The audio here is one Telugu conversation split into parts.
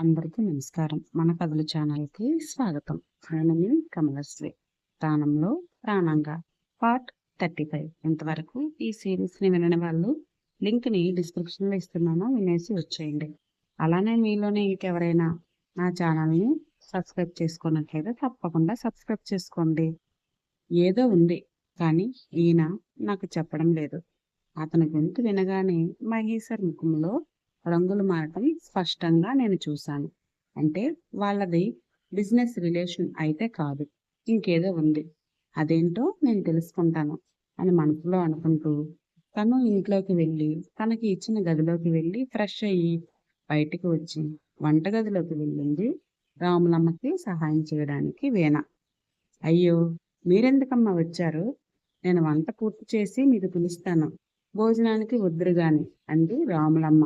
అందరికీ నమస్కారం. మన కథల ఛానల్కి స్వాగతం. నేను మీ కమలశ్రీ. ప్రాణంలో ప్రాణంగా. Part thirty five. ఇంతవరకు ఈ సిరీస్ని వినని వాళ్ళు లింక్ని డిస్క్రిప్షన్లో ఇస్తున్నాను. వినేసి వచ్చేయండి. అలానే మీలోనే ఇంకెవరైనా నా ఛానల్ని సబ్స్క్రైబ్ చేసుకున్నట్లయితే తప్పకుండా సబ్స్క్రైబ్ చేసుకోండి. ఏదో ఉంది కానీ ఈయన నాకు చెప్పడం లేదు. అతని గొంతు వినగానే మహేశ్వర్ ముఖంలో రంగులు మారటం స్పష్టంగా నేను చూశాను. అంటే వాళ్ళది బిజినెస్ రిలేషన్ అయితే కాదు. ఇంకేదో ఉంది. అదేంటో నేను తెలుసుకుంటాను అని మనసులో అనుకుంటూ తను ఇంట్లోకి వెళ్ళి తనకి ఇచ్చిన గదిలోకి వెళ్ళి ఫ్రెష్ అయ్యి బయటికి వచ్చి వంటగదిలోకి వెళ్ళింది రాములమ్మకి సహాయం చేయడానికి వేణ. అయ్యో మీరెందుకమ్మా వచ్చారు? నేను వంట పూర్తి చేసి మీకు పిలుస్తాను. భోజనానికి వద్దురు గాని అంది రాములమ్మ.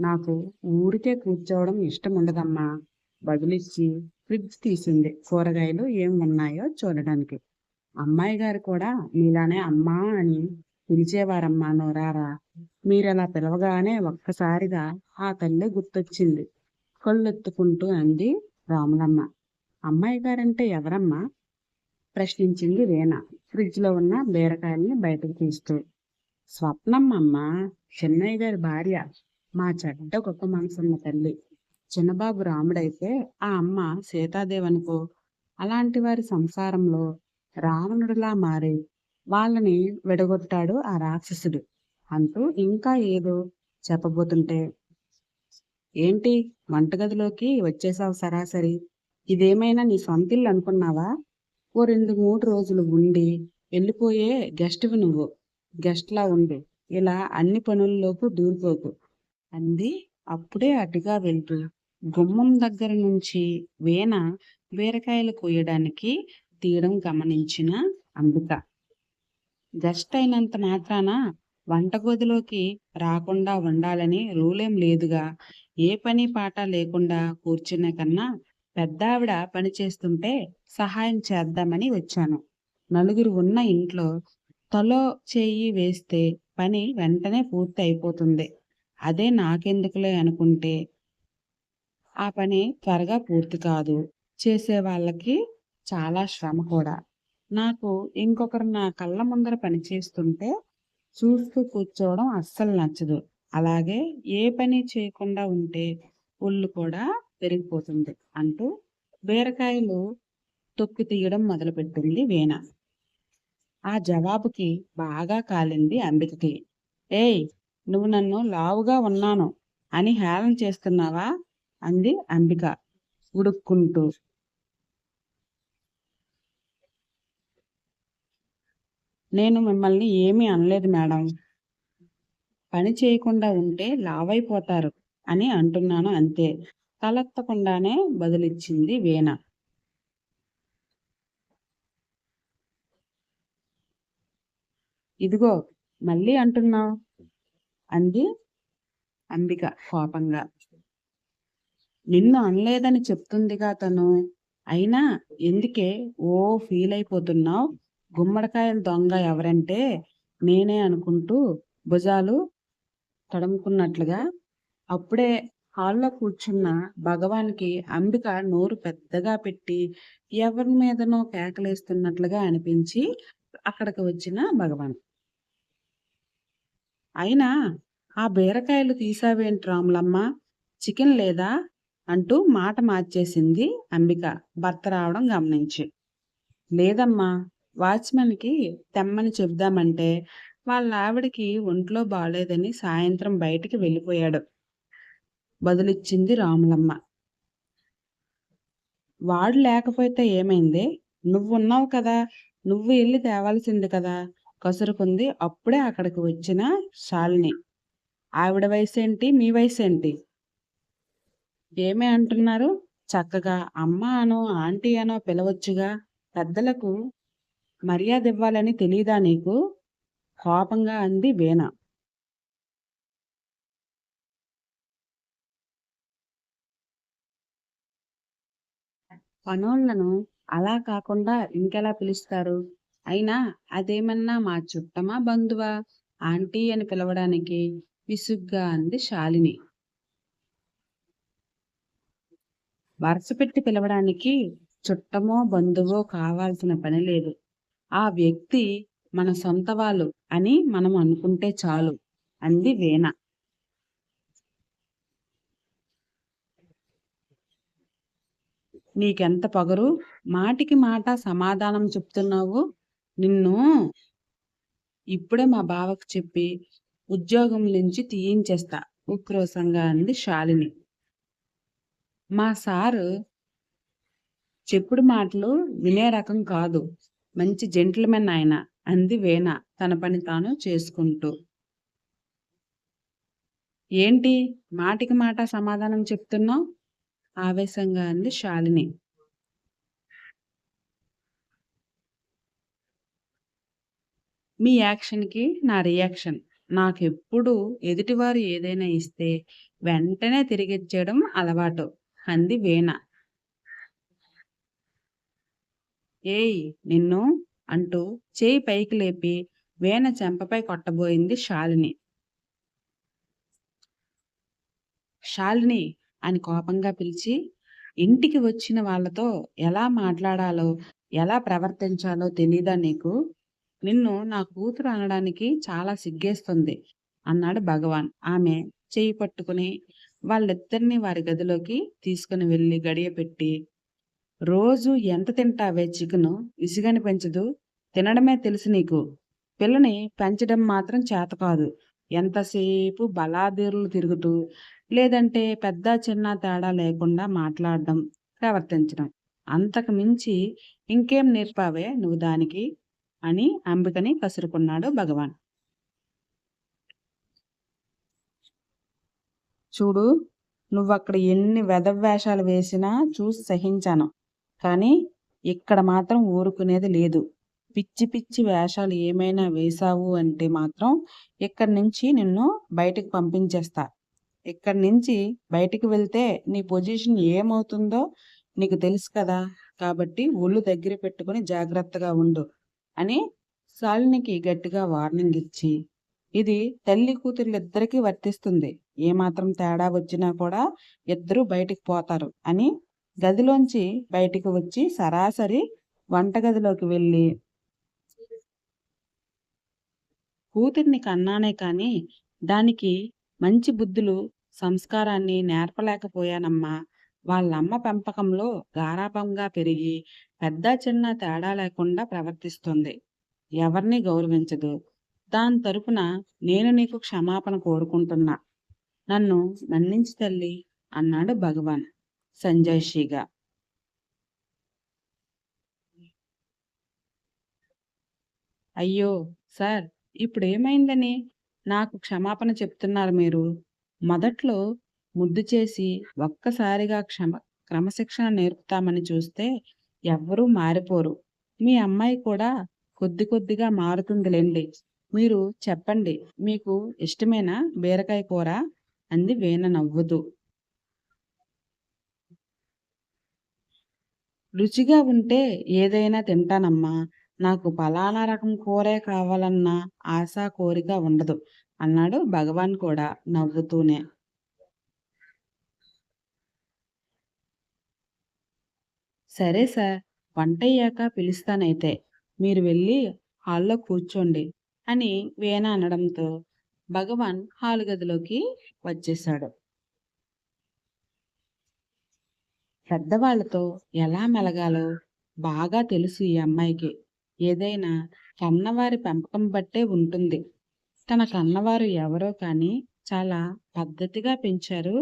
నాకు ఊరికే కూర్చోవడం ఇష్టం ఉండదమ్మా. బదులిచ్చి ఫ్రిడ్జ్ తీసింది. కూరగాయలు ఏం ఉన్నాయో చూడడానికి. అమ్మాయి గారు కూడా మీలానే అమ్మా అని పిలిచేవారమ్మా నోరారా. మీరలా పిలవగానే ఒక్కసారిగా ఆ తల్లి గుర్తొచ్చింది. కళ్ళెత్తుకుంటూ అంది రాములమ్మ. అమ్మాయి గారంటే ఎవరమ్మా? ప్రశ్నించింది వేణ. ఫ్రిడ్జ్లో ఉన్న బీరకాయల్ని బయటకు తీస్తూ. స్వప్నమ్మమ్మ చెన్నయ్య గారి భార్య. మా చెడ్డ గొప్ప మనసున్న తల్లి. చిన్నబాబు రాముడైతే ఆ అమ్మ సీతాదేవి అనుకో అలాంటి వారి సంసారంలో రావణుడిలా మారి వాళ్ళని విడగొట్టాడు ఆ రాక్షసుడు. అంటూ ఇంకా ఏదో చెప్పబోతుంటే ఏంటి వంటగదిలోకి వచ్చేసావు సరాసరి? ఇదేమైనా నీ సొంతిల్లు అనుకున్నావా? ఓ రెండు మూడు రోజులు ఉండి వెళ్ళిపోయే గెస్ట్వి నువ్వు. గెస్ట్లా ఉండు. ఇలా అన్ని పనుల్లోకి దూరిపోకు. అంది. అప్పుడే అటుగా వెళ్తూ గుమ్మం దగ్గర నుంచి వేణ బీరకాయలు కోయడానికి తీయడం గమనించిన అంబిక. జస్ట్ అయినంత మాత్రాన? వంటగదిలోకి రాకుండా ఉండాలని రూలేం లేదుగా. ఏ పని పాట లేకుండా కూర్చున్న కన్నా పెద్దావిడ పని చేస్తుంటే సహాయం చేద్దామని వచ్చాను. నలుగురు ఉన్న ఇంట్లో తలో చేయి వేస్తే పని వెంటనే పూర్తి అయిపోతుంది అదే నాకెందుకులే అనుకుంటే ఆ పని త్వరగా పూర్తి కాదు. చేసే వాళ్ళకి చాలా శ్రమ కూడా. నాకు ఇంకొకరు నా కళ్ళ ముందర పని చేస్తుంటే చూస్తూ కూర్చోవడం అస్సలు నచ్చదు. అలాగే ఏ పని చేయకుండా ఉంటే ఒళ్ళు కూడా పెరిగిపోతుంది అంటూ బీరకాయలు తొక్కి తీయడం మొదలుపెట్టింది వీణ. ఆ జవాబుకి బాగా కాలింది అంబికకి. ఏయ్ నువ్వు నన్ను లావుగా ఉన్నాను అని హేళన చేస్తున్నావా? అంది అంబిక ఉడుక్కుంటూ. నేను మిమ్మల్ని ఏమీ అనలేదు మేడం. పని చేయకుండా ఉంటే లావైపోతారు అని అంటున్నాను అంతే. తలెత్తకుండానే బదులిచ్చింది వీణ. ఇదిగో మళ్ళీ అంటున్నావు. అంది అంబిక కోపంగా. నిన్ను అనలేదని చెప్తుందిగా తను. అయినా ఎందుకే ఓ ఫీల్ అయిపోతున్నావు? గుమ్మడికాయల దొంగ ఎవరంటే నేనే అనుకుంటూ భుజాలు తడుముకున్నట్లుగా. అప్పుడే హాల్లో కూర్చున్న భగవాన్కి అంబిక నోరు పెద్దగా పెట్టి ఎవరి మీదనో కేకలేస్తున్నట్లుగా అనిపించి అక్కడికి వచ్చిన భగవాన్. అయినా ఆ బీరకాయలు తీసావేంటి రాములమ్మ? చికెన్ లేదా? అంటూ మాట మార్చేసింది అంబిక భర్త రావడం గమనించి. లేదమ్మా వాచ్మెన్కి తెమ్మని చెబుదామంటే వాళ్ళ ఆవిడకి ఒంట్లో బాగాలేదని సాయంత్రం బయటికి వెళ్ళిపోయాడు. బదులిచ్చింది రాములమ్మ. వాడు లేకపోతే ఏమైంది? నువ్వు ఉన్నావు కదా నువ్వు వెళ్ళి తేవాల్సింది కదా. కసురుకుంది. అప్పుడే అక్కడికి వచ్చిన శాలిని. ఆవిడ వయసు ఏంటి మీ వయసు ఏంటి ఏమే అంటున్నారు? చక్కగా అమ్మ అనో ఆంటీ అనో పిలవచ్చుగా. పెద్దలకు మర్యాద ఇవ్వాలని తెలీదా నీకు? కోపంగా అంది వీణ. పనోళ్ళను అలా కాకుండా ఇంకెలా పిలుస్తారు? అయినా అదేమన్నా మా చుట్టమా బంధువా? ఆంటీ అని పిలవడానికి విసుగ్గా అంది శాలిని. వరుస పెట్టి పిలవడానికి చుట్టమో బంధువో కావాల్సిన పని లేదు. ఆ వ్యక్తి మన సొంత వాళ్ళు అని మనం అనుకుంటే చాలు అంది వీణ. నీకెంత పగరు? మాటికి మాట సమాధానం చెప్తున్నావు? నిన్ను ఇప్పుడే మా బావకు చెప్పి ఉద్యోగం నుంచి తీయించేస్తా. ఉక్రోసంగా అంది శాలిని. మా సారు చెప్పుడు మాటలు వినే రకం కాదు. మంచి జెంట్లమెన్ ఆయన అంది వేణ తన పని తాను చేసుకుంటూ. ఏంటి మాటికి మాట సమాధానం చెప్తున్నావు? ఆవేశంగా అంది శాలిని. మీ యాక్షన్కి నా రియాక్షన్. నాకెప్పుడు ఎదుటివారు ఏదైనా ఇస్తే వెంటనే తిరిగిచ్చేయడం అలవాటు. అంది వీణ. ఏయ్ నిన్ను అంటూ చేయి పైకి లేపి వీణ చెంపపై కొట్టబోయింది శాలిని. శాలిని అని కోపంగా పిలిచి ఇంటికి వచ్చిన వాళ్ళతో ఎలా మాట్లాడాలో ఎలా ప్రవర్తించాలో తెలీదా నీకు? నిన్ను నా కూతురు అనడానికి చాలా సిగ్గేస్తుంది అన్నాడు భగవాన్. ఆమె చేయి పట్టుకుని వాళ్ళిద్దరిని వారి గదిలోకి తీసుకుని వెళ్ళి గడియ పెట్టి రోజు ఎంత తింటావే చికెను? విసిగని పెంచదు. తినడమే తెలుసు నీకు. పిల్లని పెంచడం మాత్రం చేత కాదు. ఎంతసేపు బలాదీరులు తిరుగుతూ లేదంటే పెద్ద చిన్న తేడా లేకుండా మాట్లాడడం ప్రవర్తించడం. అంతకు మించి ఇంకేం నేర్పావే నువ్వు దానికి? అని అంబికని కసురుకున్నాడు భగవాన్. చూడు నువ్వక్కడ ఎన్ని వెధవేషాలు వేసినా చూసి సహించాను. కానీ ఇక్కడ మాత్రం ఊరుకునేది లేదు. పిచ్చి పిచ్చి వేషాలు ఏమైనా వేశావు అంటే మాత్రం ఇక్కడి నుంచి నిన్ను బయటకు పంపించేస్తా. ఇక్కడి నుంచి బయటికి వెళ్తే నీ పొజిషన్ ఏమవుతుందో నీకు తెలుసు కదా. కాబట్టి ఒళ్ళు దగ్గర పెట్టుకుని జాగ్రత్తగా ఉండు. అని శాలినికి గట్టిగా వార్నింగ్ ఇచ్చి ఇది తల్లి కూతుర్లిద్దరికీ వర్తిస్తుంది. ఏమాత్రం తేడా వచ్చినా కూడా ఇద్దరు బయటికి పోతారు అని గదిలోంచి బయటికి వచ్చి సరాసరి వంటగదిలోకి వెళ్ళి కూతుర్ని కన్నానే కానీ దానికి మంచి బుద్ధులు సంస్కారాన్ని నేర్పలేకపోయానమ్మా. వాళ్ళమ్మ పెంపకంలో గారాభంగా పెరిగి పెద్ద చిన్న తేడా లేకుండా ప్రవర్తిస్తుంది. ఎవరిని గౌరవించదు. దాని తరపున నేను నీకు క్షమాపణ కోరుకుంటున్నా. నన్ను మన్నించి తల్లి అన్నాడు భగవాన్. సంజయ్షిగా అయ్యో సార్ ఇప్పుడు ఏమైందని నాకు క్షమాపణ చెప్తున్నారు మీరు. మొదట్లో ముద్దు చేసి ఒక్కసారిగా క్షమ క్రమశిక్షణ నేర్పుతామని చూస్తే ఎవ్వరూ మారిపోరు. మీ అమ్మాయి కూడా కొద్ది కొద్దిగా మారుతుందిలేండి. మీరు చెప్పండి మీకు ఇష్టమైన? బీరకాయ కూర? అంది వేణ నవ్వుతూ. రుచిగా ఉంటే ఏదైనా తింటానమ్మా. నాకు పలానా రకం కూరే కావాలన్న ఆశా కోరిక ఉండదు అన్నాడు భగవాన్ కూడా నవ్వుతూనే. సరే సార్ వంటయ్యాక పిలుస్తానైతే. మీరు వెళ్ళి హాల్లో కూర్చోండి అని వేణ అనడంతో భగవాన్ హాల్ గదిలోకి వచ్చేశాడు. పెద్దవాళ్ళతో ఎలా మెలగాలో బాగా తెలుసు ఈ అమ్మాయికి. ఏదైనా కన్నవారి పెంపకం బట్టే ఉంటుంది. తన కన్నవారు ఎవరో కానీ చాలా పద్ధతిగా పెంచారు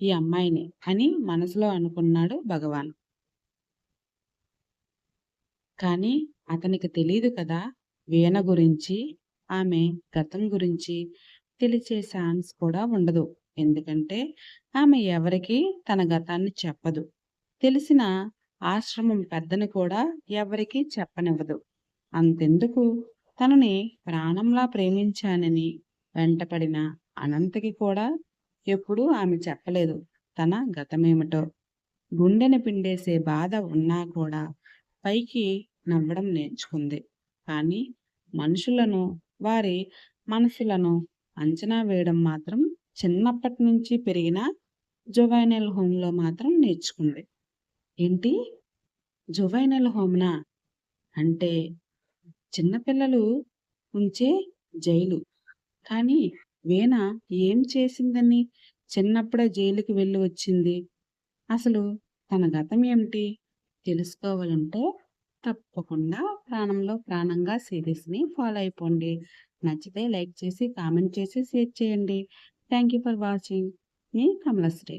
ఈ అమ్మాయిని అని మనసులో అనుకున్నాడు భగవాన్. కానీ అతనికి తెలియదు కదా వీణ గురించి ఆమె గతం గురించి తెలిసే ఛాన్స్ కూడా ఉండదు. ఎందుకంటే ఆమె ఎవరికి తన గతాన్ని చెప్పదు. తెలిసిన ఆశ్రమం పెద్దని కూడా ఎవరికి చెప్పనివ్వదు. అంతెందుకు? తనని ప్రాణంలా ప్రేమించానని వెంటపడిన అనంతకి కూడా ఎప్పుడూ ఆమె చెప్పలేదు తన గతమేమిటో. గుండెని పిండేసే బాధ ఉన్నా కూడా పైకి నవ్వడం నేర్చుకుంది. కానీ మనుషులను వారి మనసులను అంచనా వేయడం మాత్రం చిన్నప్పటి నుంచి పెరిగిన జువైనల్ హోమ్లో మాత్రం నేర్చుకుంది. ఏంటి? జువైనల్ హోమ్నా? అంటే చిన్నపిల్లలు ఉంచే జైలు. కానీ వీణ ఏం చేసిందని చిన్నప్పుడే జైలుకి వెళ్ళి వచ్చింది? అసలు తన గతం ఏమిటి? తెలుసుకోవాలంటే తప్పకుండా ప్రాణంలో ప్రాణంగా సిరీస్ని ఫాలో అయిపోండి. నచ్చితే లైక్ చేసి కామెంట్ చేసి షేర్ చేయండి. Thank you for watching. Me కమలశ్రీ.